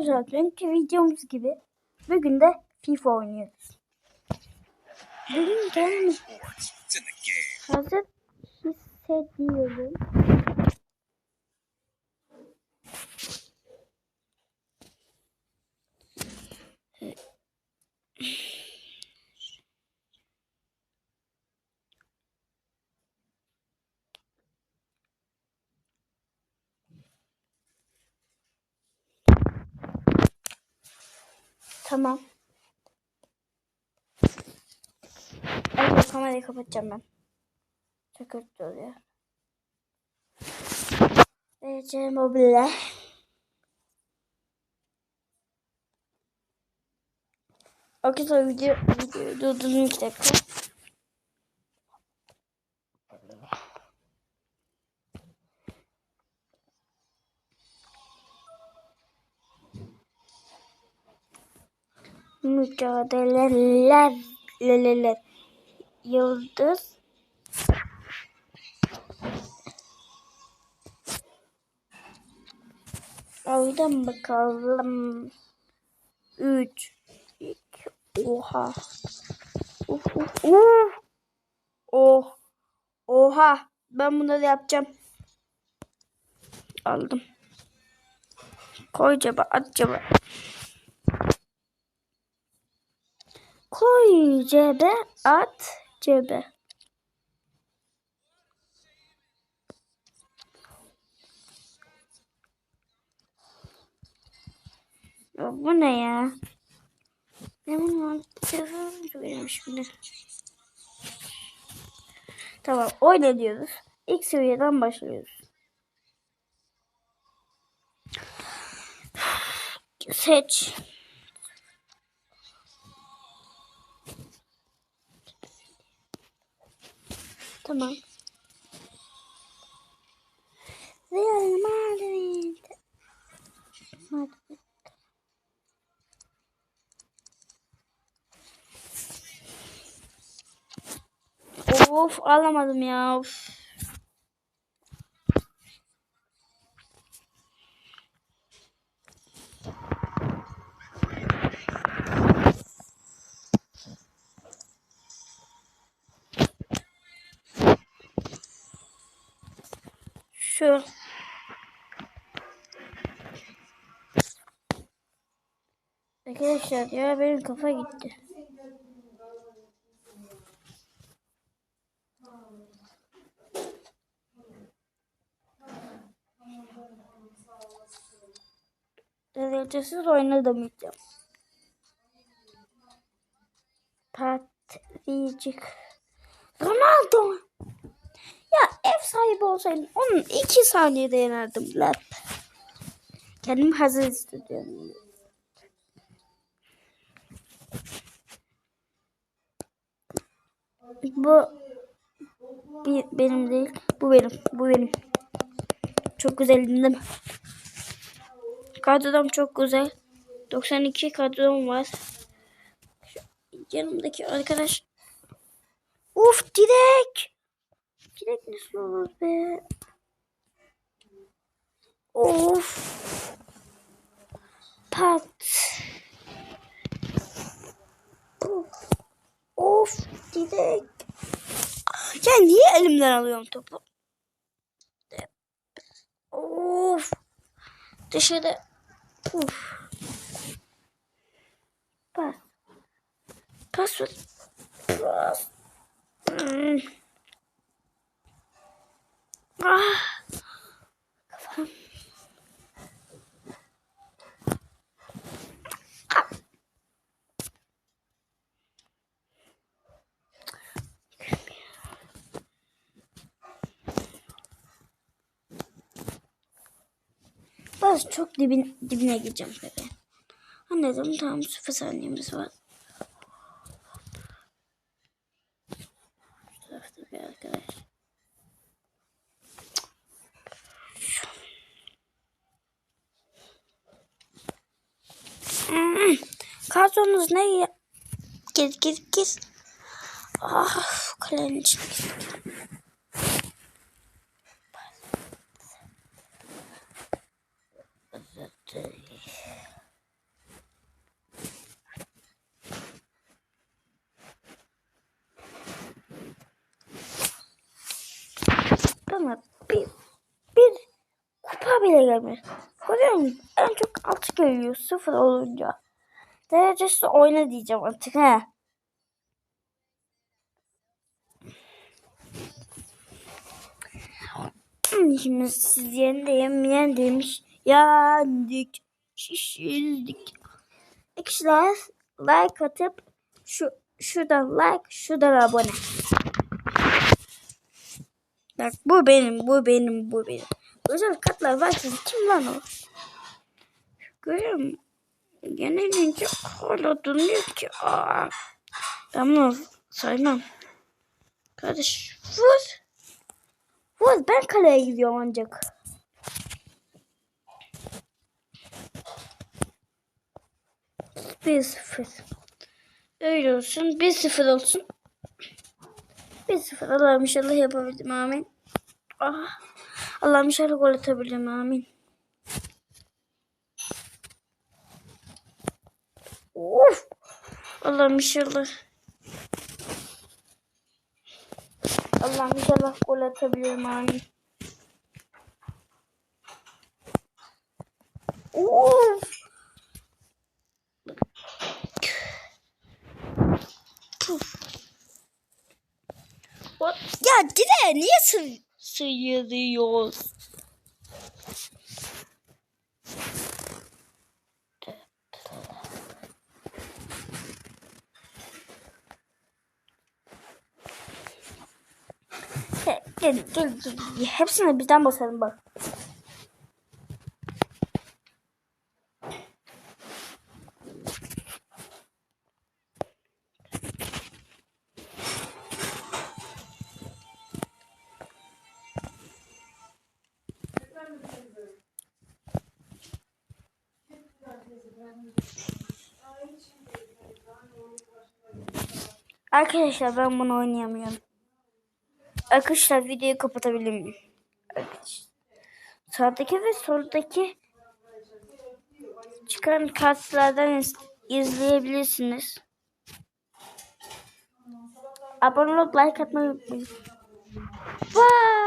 Arkadaşlar dünkü videomuz gibi bugün de FIFA oynuyoruz. Bugün kendimi hazır hissediyorum. Tamam. Evet kamerayı kapatacağım ben. Çok kötü oluyor. Vereceğim o bile. Arkadaşlar video, videoyu durdurun iki dakika. Mücadeleler leleler yıldız Oydan bakalım. 3 2 Oha. Uf, uf, uf. Oh. Oha. Ben bunları yapacağım. Aldım. Koy cebe, at cebe. Koy cebe, at cebe. Bu ne ya? Ben bunu telefonum çok önemli şimdi. Tamam oyna diyoruz. İlk seviyeden başlıyoruz. Seç. Tamam. Real Madrid. Madrid. Of alamadım ya. Of. Şu. Arkadaşlar ya benim kafa gitti. Derecesiz oynamayacağım. Patlayıcık. Ronaldo. Ya ev sahibi olsaydım onun iki saniyede yenerdim lan. Kendimi hazır hissediyorum. Bu bir, benim değil. Bu benim. Bu benim. Çok güzel indim. Kadrom çok güzel. 92 kadrom var. Şu yanımdaki arkadaş. Uf direk. Direk nasıl be? Of. Pat. Of. Of direk. Ya niye elimden alıyorum topu? Of. Dışarı. Uf. Pas. Pas. Pas. Hmm. Ah. Bas çok dibin, dibine gireceğim bebe. Anladım tamam sıfır saniyemiz var. Kadronuz ne ya? Gir gir gir. Ah kalenin içine Bana bir, bir kupa bile gelmiyor. Hocam en çok altı geliyor sıfır olunca. Derecesi oyna diyeceğim artık he. Şimdi siz yendeyim, yendeymiş. Yendik, şişildik. Arkadaşlar like atıp şu şuradan like, şuradan abone. Bak bu benim, bu benim, bu benim. Özel katlar var kim lan o? Görüyor musun? Yenilince hala dönüyor ki. Aa. Ben bunu saymam. Kardeş vur. Vur ben kaleye gidiyorum ancak. Bir sıfır. Öyle olsun. Bir sıfır olsun. Bir sıfır. Allah'ım inşallah yapabildim. Amin. Ah. Allah'ım inşallah gol atabildim. Amin. Of. Allah'ım inşallah. Allah'ım inşallah gol atabilirim. Amin. Of. Puf. Ya direğe niye sı sıyırıyoruz? Gel, gel, gel. Hepsine birden basalım bak. Arkadaşlar ben bunu oynayamıyorum. Arkadaşlar videoyu kapatabilir miyim? Arkadaşlar. Sağdaki ve soldaki çıkan kartlardan iz- izleyebilirsiniz. Abone olup like atmayı unutmayın. Bye.